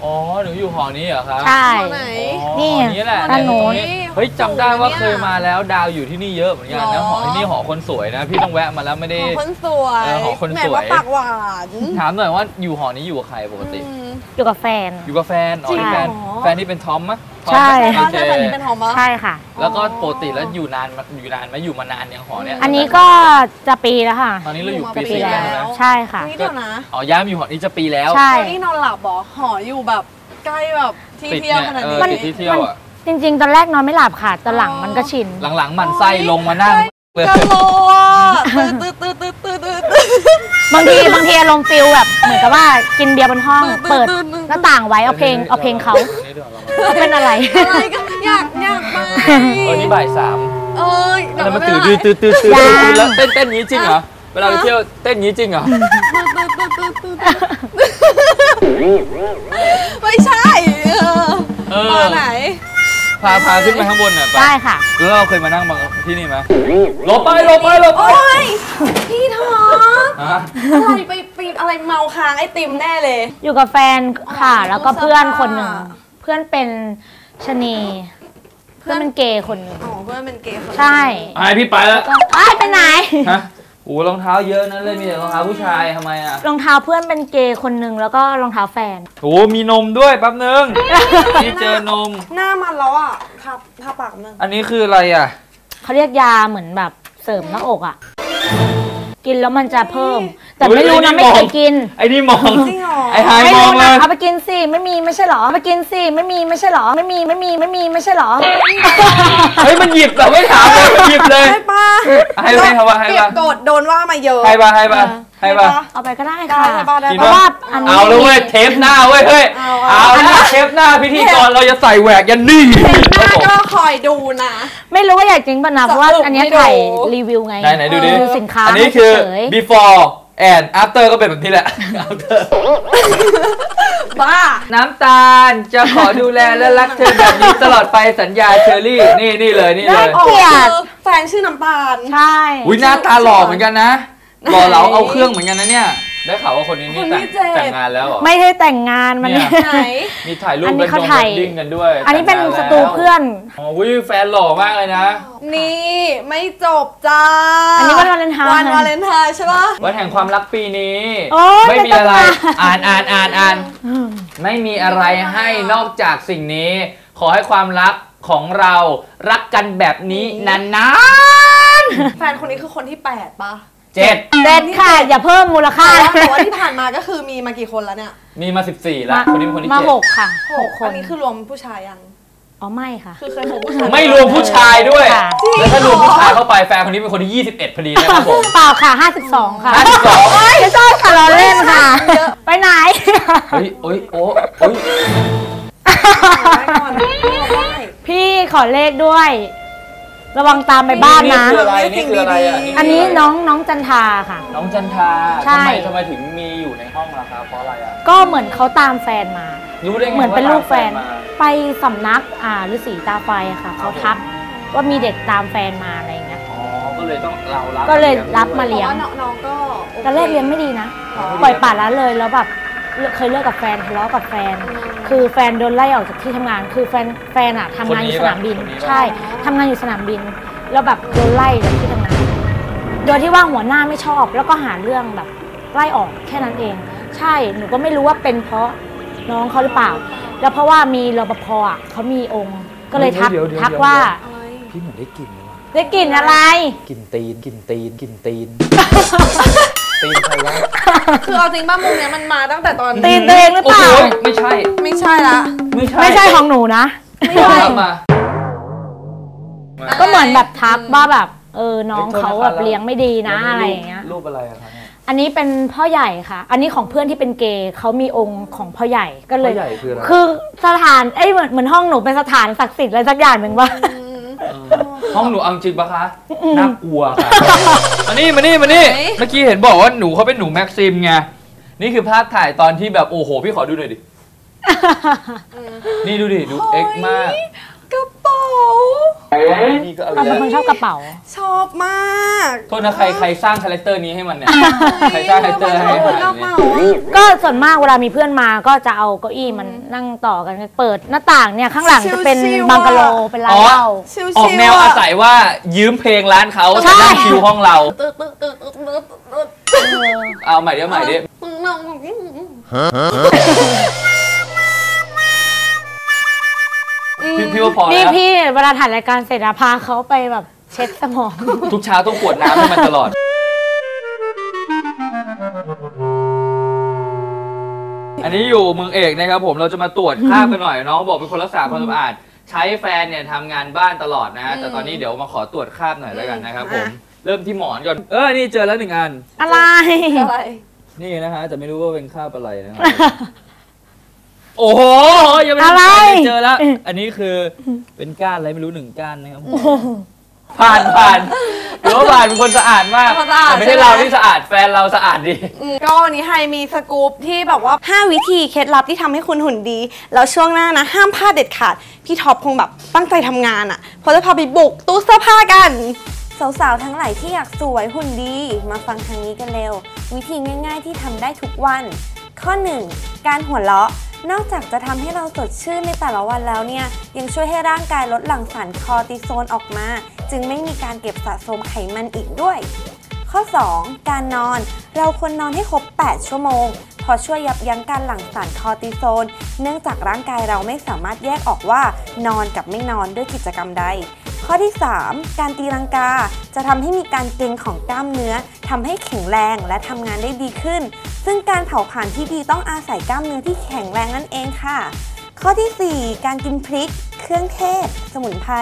อ๋อหนูอยู่หอนี้เหรอครับใช่หอไหน อ๋อนี่หอนี้แหละด้านนู้นเยเฮ้ยจำได้ว่าเคยมาแล้วดาวอยู่ที่นี่เยอะเหมือนกันหรนะอ หอที่นี่หอคนสวยนะพี่ต้องแวะมาแล้วไม่ได้หอคนสวยเออหอคนแหมสวย ว่าปากหวานถามหน่อยว่าอยู่หอนี้อยู่กับใครปกติ อืม อยู่กับแฟน อยู่กับแฟนอ๋อจริงนี่แฟนเหรอ แฟนที่เป็นทอมมะทอมใช่ โอบ้านเคเธอคนนี้เป็นหอมปะ ใช่ค่ะ แล้วก็ปกติแล้วอยู่นานมาอยู่นานไหมอยู่มานานยังหอเนี้ยอันนี้ก็จะปีแล้วค่ะ ตอนนี้เราอยู่อยู่มาปีปีสี่แล้แล้ววใช่ไหมใช่ค่ะ นี่เดี๋ยวนะอ๋อย้ายมาอยู่หอนี้จะปีแล้ว ใช่ นี่นอนหลับเหรอหออยู่แบบใกล้แบบที่ติดเที่ยวเนี่ยขนาดเอนี้ อติดที่เที่ยวอะจริง ๆ ตอนแรกนอนไม่หลับค่ะตอนหลังมันก็ชิน หลังๆหมันไส้ลงมานั่งเลย กะโลอะตื้อตื้อตื้อตื้อตื้อตื้อตื้อบางทีบางทีอารมณ์ฟิลแบบเหมือนกับว่ากินเบียร์บนห้องตื่นเปิดตื่นตื่นหน้าต่างไว้เอาเพลงเอาเพลงเขานี่ดี๋ยวเราเป็นอะไร อะไรกันอยากอยากไปเออนี่บ่ายสามเอ้ยอะไรมาไเป็ตื่นไรตื่นตื่นตื่นตื่นยังตื่นแล้วเต้นเต้นอย่างนี้จริงเหรอ เวลาไปเที่ยวเต้นอย่างนี้จริงเหรอ ไม่ใช่เออเออมาไหน พาพาขึ้นไปข้างบนหน่อยไปได้ค่ะ แล้วเราเคยมานั่งมาที่นี่ไหมหลบไปหลบไปหลบไปโอ้ย พี่ทอมฮะอะไรไปปีนอะไรเมาค้างไอติมแน่เลย อยู่กับแฟนค่ะ แล้วก็เพื่อนคนหนึ่งเสื้อผ้าเพื่อนเป็นชะนี เพื่อนเป็นเกย์คนหนึ่ง อ๋อเพื่อนเป็นเกย์คนใช่ ไอพี่ไปแล้วก็อ้ายไปไหน ฮะ โอ้รองเท้าเยอะนะเลยมีแต่รองเท้าผู้ชายทำไมอะรองเท้าเพื่อนเป็นเกย์คนหนึ่งแล้วก็รองเท้าแฟน โอ้มีนมด้วยแป๊บนึงพี่เจอนม หน้ามันแล้วอะทาทาปากนึงอันนี้คืออะไรอะเขาเรียกยาเหมือนแบบเสริมหน้าอกอะ กินแล้วมันจะเพิ่ม แต่อุ๊ยไม่รู้ไอ้นี่นะไม่มองเคยกิน ไอ้นี่มองจริงเหรอ ไอ้ไฮไม่มอรู้งเลนะยเอาไปกินสิไม่มีไม่ใช่เหรอเอาไปกินสิไม่มีไม่ใช่เหรอไม่มีไม่มีไม่มีไม่ใช่เหรอ เฮ้ยมันหยิบแบบไม่ถามเลยมันหยิบเลย ให้ป้าให้ไหมครับว่าให้ เก็บป่ะกดโดนว่ามาเยอะ ให้ป่ะให้ป่ะ ให้ป่ะ เอาไปก็ได้ได้ค่ะใช่ป่ะได้กินเพปะราะว่าอันนี้ เอาแล้วเว้ยเทปหน้าเว้ยเฮ้ยเอาเอา เอาแล้วเทปหน้าพิธีกรเราจะใส่แหวกยันนี่หน้าก็คอยดูนะ ไม่รู้ว่าอยากจริงป่ะนะเพราะว่าจะอึอันเนี้ยให้ดูถ่ายรีวิวไงไหนไหนดูดิ รีวิวสินค้าอันนี้คือ เฉย before and after ก็เป็นแบบนี้แหละ after บ้า น้ำตาลจะขอดูแลและรักเธอแบบนี้ตลอดไปสัญญาเชอรี่ นี่นี่เลยนี่เลยเกลียดออแฟนชื่อน้ำตาลใช่ อุ้ยหน้าตาหล่อเหมือนกันนะ หล่อเหลาเอาเครื่องเหมือนกันนะเนี่ย ได้ข่าวว่าคนนี้นี่คนแต่นี้งเจ็บ แต่งงานแล้วเหรอ ไม่ได้แต่งงานมัน เนี่ย ไหน มีถ่ายรูปอันนี้เป็นเขาดงถ่ายเวดดิ้งกันด้วยอันนี้เป็นแต่งงาสตูเพื่อน อ๋ออุ้ยแฟนหล่อมากเลยนะ นี่ไม่จบจ้าอันนี้วันวาเลนไทน์ วันวาเลนไทน์ใช่ปะวันแห่งความรักปีนี้ โอ๊ยไม่มีอะไร ไม่ต้องอ่านอ่านอ่านอ่านอ่านไม่มีอะไรให้นอกจากสิ่งนี้ ขอให้ความรักของเรารักกันแบบนี้นานแฟนคนนี้คือคนที่แปดปะๆ เจ็ดเด็ดค่ะ อย่าเพิ่มมูลค่าแต่ว่าแต่ว่าที่ผ่านมาก็คือมีมากี่คนแล้วเนี่ยมีมา 14แล้วคนนี้เป็นคนที่มาเจ็ดหกค่ะหกคนอันนี้คือรวมผู้ชายยัง อ๋อไม่ค่ะ คือเคยคบผู้ชาย ไม่รวมผู้ชายด้วย ค่ะ แล้วถ้ารวมผู้ชายเข้าไปแฟนคนนี้เป็นคนที่ 21พอดีนะครับผมเปล่าค่ะ 52 ค่ะ52ไม่ใช่ค่ะเราเล่นค่ะ ไปไหน เฮ้ยโอ้ยโอ้โอ้ย ได้ก่อนไม่เอาได้ พี่ขอเลขด้วย ระวังตามไปบ้านนะ คืออะไรนี่คืออะไรอะอันนี้น้องน้องจันทาค่ะ น้องจันทาใช่ ทำไมทำไมถึงมีอยู่ในห้องล่ะครับเพราะอะไรอะก็เหมือนเขาตามแฟนมา รู้ได้ไงเหมือนเป็นว่าลูกแฟนตามมา ไปสำนักอ่าฤาษีตาไฟอะค่ะเขาทักว่ามีเด็กตามแฟนมาอะไรอย่างเงี้ย อ๋อก็เลยต้องเรารับก็เลยรับมาเพเลี้ยราะว่าน้องๆก็โคตอนแรกเลี้ยงไม่ดีนะ ปล่อยป่าละเลยแล้วแบบเคยเลิกกับแฟนทะเลาะกับแฟน คือแฟนโดนไล่ออกจากที่ทำงาน คือแฟนแฟนอะทำงานอยู่สนามบินใช่ทำงานอยู่สนามบิน แล้วแบบโดนไล่จากที่ทำงาน โดยที่ว่าหัวหน้าไม่ชอบ แล้วก็หาเรื่องแบบไล่ออกแค่นั้นเอง ใช่หนูก็ไม่รู้ว่าเป็นเพราะน้องเขาหรือเปล่า แล้วเพราะว่ามีรปภอะเขามีองค์ก็เลยทักเดี๋ยวเดี๋ยวทักเดี๋ยว ว่าอะไรพี่เหมือนได้กลิ่นเลยว่ะได้กลิ่นอะไร กลิ่นตีนกลิ่นตีนกลิ่นตีน ตีนใครวะคือเอาจริงป่ะมุมเนี้ยมันมาตั้งแต่ตอนตีนตัวเองหรือเปล่าโอ้โหไม่ใช่ ไม่ใช่ละ ไม่ใช่ไม่ใช่ของหนูนะ ไม่ใช่รับมา ก็เหมือนแบบทักว่าแบบ เออน้องเอ้ยโทษเขานะครับแบบเลี้ยงไม่ดีนะแล้วอะไรนี่อย่างเงี้ย รูปอะไรอะคะเนี่ย อันนี้เป็นพ่อใหญ่ค่ะ อันนี้ของเพื่อนที่เป็นเกย์เขามีองค์ของพ่อใหญ่ก็เลย พ่อใหญ่คืออะไร คือสถาน เอ้ยเหมือนเหมือนห้องหนูเป็นสถานศักดิ์สิทธิ์อะไรสักอย่างหนึ่งว่าเออ ห้องหนูเอาจริงปะคะน่ากลัวค่ะมานี่มานี่มานี่ไหนเมื่อกี้เห็นบอกว่าหนูเขาเป็นหนูแม็กซิมไงนี่คือภาพถ่ายตอนที่แบบโอ้โหพี่ขอดูหน่อยดินี่ดูดิดูเอ็กซ์มากกระเป๋า นี่ก็เอาเราเยเป็นอะคนชอบกระเป๋า ชอบมากโทษนะใครใครสร้างคาแรคเตอร์นี้ให้มันเนี่ยใครสร้างคาแรคเตอร์ให้ชมัอบนกระเนี่ยเป๋าอะก็ส่วนมากเวลามีเพื่อนมาก็จะเอาเก้าอี้มันนั่งต่อกันเปิดหน้าต่างเนี่ยข้างหลังจะเป็นชิวๆบังกะโลเป็นร้านเหล้า ชิวๆออกแนวอาศัยว่ายืมเพลงร้านเขาใช่จะนั่งคิวห้องเราตึ๊ดตึ๊ดตึ๊ดตึ๊ดตึ๊ดตึ๊ดเอาใหม่เดี๋ยวใหม่ดิ พี่พี่ว่าพอนี่แล้ว พี่เวลาถ่ายรายการเสร็จอะพาเขาไปแบบเช็ดสมอง ทุกเช้าต้องกวดน้ำให้มันตลอด อันนี้อยู่เมืองเอกนะครับผมเราจะมาตรวจคราบกันหน่อยน้องบอกเป็นคนรักษาความสะอาด ใช้แฟนเนี่ยทำงานบ้านตลอดนะฮะแต่ตอนนี้เดี๋ยวมาขอตรวจคราบหน่อยแล้วกันนะครับผม เริ่มที่หมอนก่อน เออ นี่เจอแล้วหนึ่งอัน อะไร อะไร นี่นะฮะแต่ไม่รู้ว่าเป็นคราบอะไรนะครับ โอ้โหยังไม่ได้อะไร เจอแล้ว อันนี้คือเป็นก้านอะไรไม่รู้หนึ่งก้านนะครับผมผ่านผ่านหรือว่าผ่านเป็นคนสะอาดมากเป็นคนสะอาดแต่ไม่ใช่ใช่ไหม เราที่สะอาดแฟนเราสะอาดดีอืมก็วันนี้ไฮมีสกู๊ปที่แบบว่า 5 วิธีเคล็ดลับที่ทำให้คุณหุ่นดี แล้วช่วงหน้านะ ห้ามพลาดเด็ดขาด พี่ท็อปคงแบบตั้งใจทำงานอะ่ะเพราะจะพาไปบุกตู้เสื้อผ้ากัน สาวๆ ทั้งหลายที่อยากสวยหุ่นดี มาฟังทางนี้กันเร็ว วิธีง่ายๆที่ทำได้ทุกวัน ข้อ 1. การหัวเราะ นอกจากจะทำให้เราสดชื่นในแต่ละวันแล้วเนี่ย ยังช่วยให้ร่างกายลดหลั่งสารคอร์ติโซนออกมา จึงไม่มีการเก็บสะสมไขมันอีกด้วย ข้อ 2. การนอน เราควรนอนให้ครบ 8 ชั่วโมง พอช่วยยับยั้งการหลั่งสารคอร์ติโซน เนื่องจากร่างกายเราไม่สามารถแยกออกว่า นอนกับไม่นอนด้วยกิจกรรมใด ข้อที่ 3 การตีลังกา จะทำให้มีการเกร็งของกล้ามเนื้อทำให้แข็งแรงและทำงานได้ดีขึ้น ซึ่งการเผาผลาญที่ดีต้องอาศัยกล้ามเนื้อที่แข็งแรงนั่นเองค่ะ ข้อทีสี่4 การกินพริก เครื่องเทศ สมุนไพร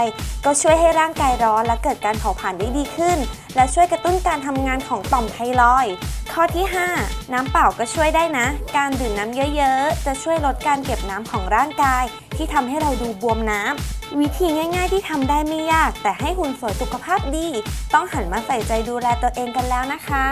ก็ช่วยให้ร่างกายร้อนและเกิดการเผาผลาญได้ดีขึ้น และช่วยกระตุ้นการทำงานของต่อมไทรอยด์ข้อที่ 5 น้ำเปล่าก็ช่วยได้นะ การดื่มน้ำเยอะๆ จะช่วยลดการเก็บน้ำของร่างกาย ที่ทำให้เราดูบวมน้ำ วิธีง่ายๆที่ทำได้ไม่ยาก แต่ให้หุ่นสวยสุขภาพดี ต้องหันมาใส่ใจดูแลตัวเองกันแล้วนะคะ